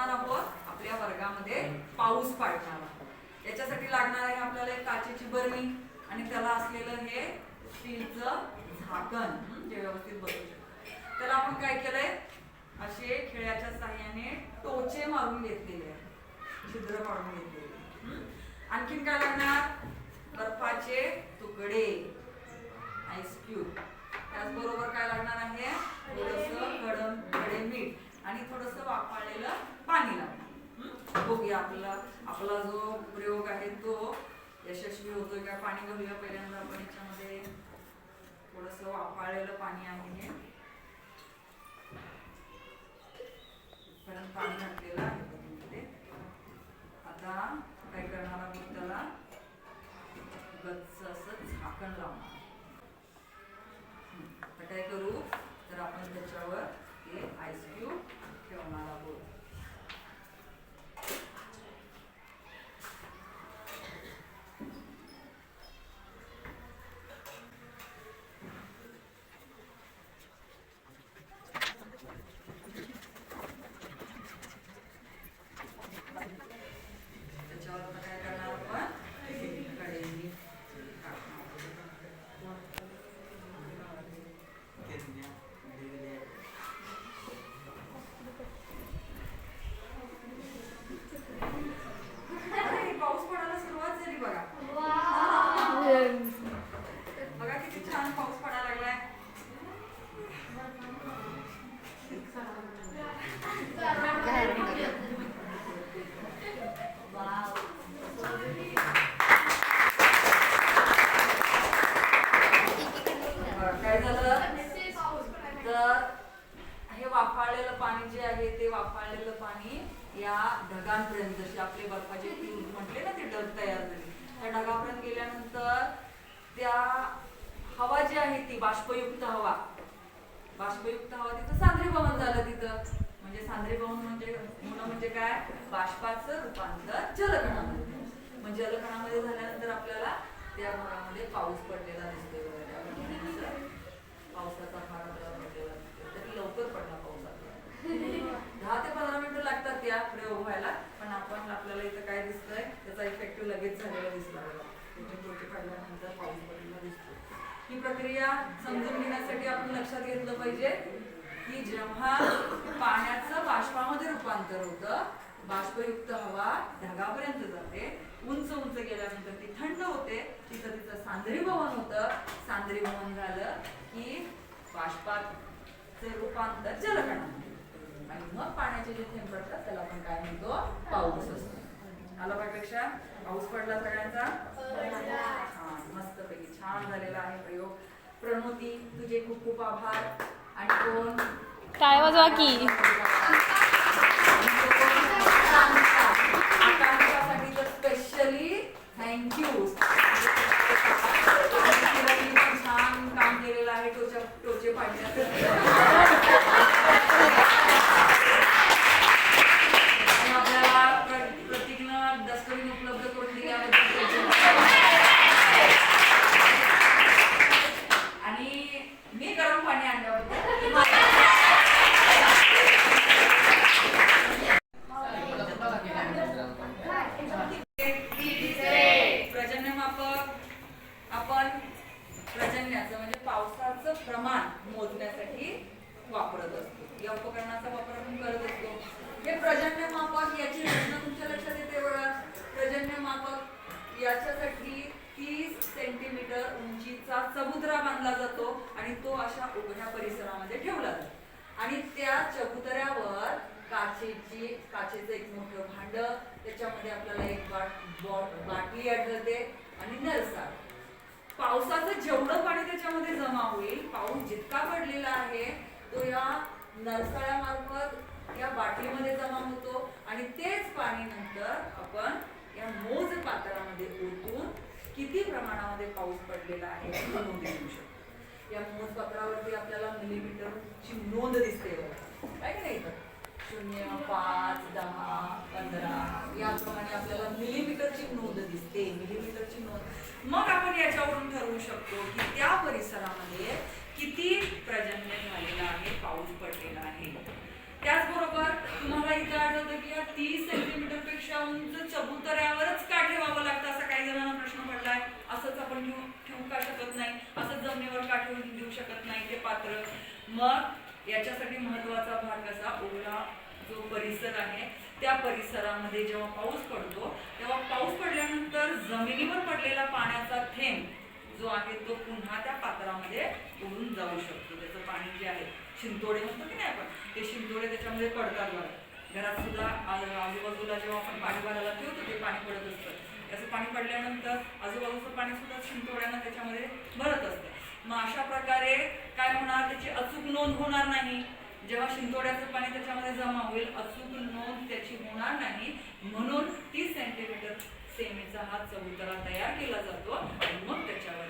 करणार आहोत आपल्या वर्गामध्ये पाऊस पाडणार आहोत. याच्यासाठी लागणार आहे आपल्याला एक काचेची बरणी आणि त्याला असलेलं हे स्टीलचं झाकण जे व्यवस्थित बसू शकतं. त्याला आपण काय केलंय? असे खिळ्याच्या साह्याने टोचे मारून घेतलेले आहेत. छिद्र पाडून घेतलेले? आणखीन काय लागणार? बर्फाचे तुकडे आईस क्यूब त्याचबरोबर काय लागणार आहे? थोडस गरम खडे मीठ आणि थोडस वाफाळलेलं पाणी लावणार. बघूया आपला आपला जो प्रयोग आहे तो यशस्वी होतो का? पाणी बघूया पहिल्यांदा आपण याच्यामध्ये थोडस वापाळलेलं पाणी आहे हे. परत पाणी घातलेलं आहे त्याच्यामध्ये. आता काय करणार आहोत त्याला गच्च असं झाकण लावणार. आता काय करू तर आपण त्याच्यावर हे आईस क्यूब ठेवणार आहोत त्याच्यावर आता काय करणार आपण कढई टाकणार अरे, पाऊस पडायला सुरुवात झाली बघा बघा किती छान पाऊस पडायला लागलाय बरं, काय झालं? तर हे वाफाळलेलं पाणी जे आहे ते वाफाळलेलं पाणी या ढगांपर्यंत जसे आपले बर्फाचे क्यूब म्हटले ना ते ढग तयार झाले. त्या ढगापर्यंत गेल्यानंतर त्या हवा जी आहे ती बाष्पयुक्त हवा बाष्पयुक्त हवा तिथं सांद्रीभवन झालं तिथं. म्हणजे सांद्रीभवन म्हणजे होणं म्हणजे काय? बाष्पाचं रूपांतर जलकणामध्ये. मग जलकणामध्ये झाल्यानंतर आपल्याला त्या भागामध्ये पाऊस पडलेला दिसतोय वगैरे पावसाचा फार आपल्याला पडलेला दिसतोय तरी लवकर पडला पाऊस आपल्याला दहा ते पंधरा मिनिटं लागतात त्या प्रयोग व्हायला पण आपण आपल्याला इथं काय दिसतंय त्याचा इफेक्टिव्ह लगेच झालेला दिसला बघा त्याचे टोचे काढल्यानंतर पाऊस पडलेला दिसतो ही प्रक्रिया समजून घेण्यासाठी आपण लक्षात घेतलं पाहिजे की जेव्हा पाण्याचं बाष्पामध्ये रूपांतर होतं बाष्पयुक्त हवा ढगापर्यंत जाते उंच उंच गेल्यानंतर ती थंड होते तिथं तिचं सांद्रीभवन होतं. सांद्रीभवन झालं की बाष्पाचं रूपांतर जलकणामध्ये. आणि मग पाण्याचे जे थेंब पडतात त्याला आपण काय म्हणतो? पाऊस असतो. आला पाहिजेपेक्षा पाऊस पडला सगळ्यांचा? छान मस्तपैकी छान झालेला आहे. प्रणोती तुझे खूप खूप आभार. आणि कोण? टाळ्या वाजवा की? आकांक्षासाठी तर स्पेशली थँक्यू छान काम केलेलं आहे टोचे टोचे पाडण्याचं प्रजन्यमापक आपण प्रजन्याचं म्हणजे पावसाचं प्रमाण मोजण्यासाठी वापरत असतो. या उपकरणाचा वापर आपण करत असतो. हे प्रजन्यमापक याची रचना तुमच्या लक्षात येते बघा. प्रजन्यमापक याच्यासाठी तीस सेंटीमीटर उंचीचा चबुतरा बांधला जातो आणि तो अशा उघड्या परिसरामध्ये ठेवला जातो. आणि त्या चबुतऱ्यावर काचेची काचेचं एक मोठं भांड त्याच्यामध्ये आपल्याला एक बाट बाटली आढळते आणि नळसाळ पावसाचं जेवढं पाणी त्याच्यामध्ये जमा होईल पाऊस जितका पडलेला आहे तो या नरसाळ्यामार्फत या बाटलीमध्ये जमा होतो आणि तेच पाणी नंतर आपण या मोज पात्रामध्ये ओतून किती प्रमाणामध्ये पाऊस पडलेला आहे हे नोंद घेऊ शकतो या मोज पात्रावरती आपल्याला मिलीमीटरची नोंद दिसते बघा. काय की नाही इथं? शून्य पाच दहा पंधरा याप्रमाणे आपल्याला मिलीमीटरची नोंद दिसते. मिलीमीटरची नोंद. मग आपण याच्यावरून ठरवू शकतो की त्या परिसरामध्ये किती प्रजन्य झालेला आहे पाऊस पडलेला आहे. त्याचबरोबर तुम्हाला इथं आढळतं की तीस सेंटीमीटरपेक्षा उंच चबुतऱ्यावरच का ठेवावं लागतं? असा काही जणांना प्रश्न पडलाय. असंच आपण ठेवू ठेवू का शकत नाही? असंच जमिनीवर का ठेवून देऊ शकत नाही ते पात्र? मग याच्यासाठी महत्त्वाचा भाग कसा? ओला जो परिसर आहे त्या परिसरामध्ये जेव्हा पाऊस पडतो तेव्हा पाऊस पडल्यानंतर जमिनीवर पडलेला पाण्याचा थेंब जो आहे तो पुन्हा त्या पात्रामध्ये उडून जाऊ शकतो. त्याचं पाणी जे आहे शिंतोडे म्हणतो की नाही आपण ते शिंतोडे त्याच्यामध्ये पडतात बरं घरात सुद्धा आजूबाजूला जेव्हा आपण पाणी भरायला ठेवतो ते पाणी पडत असतं. त्याचं पाणी पडल्यानंतर आजूबाजूचं पाणी सुद्धा शिंतोड्यानं त्याच्यामध्ये भरत असतं. मग अशा प्रकारे काय होणार? त्याची अचूक नोंद होणार नाही. जेव्हा शिंतोड्याचं पाणी त्याच्यामध्ये जमा होईल अचूक नोंद त्याची होणार नाही. म्हणून तीस सेंटीमीटर सेमीचा हा चबुतरा तयार केला जातो आणि मग त्याच्यावर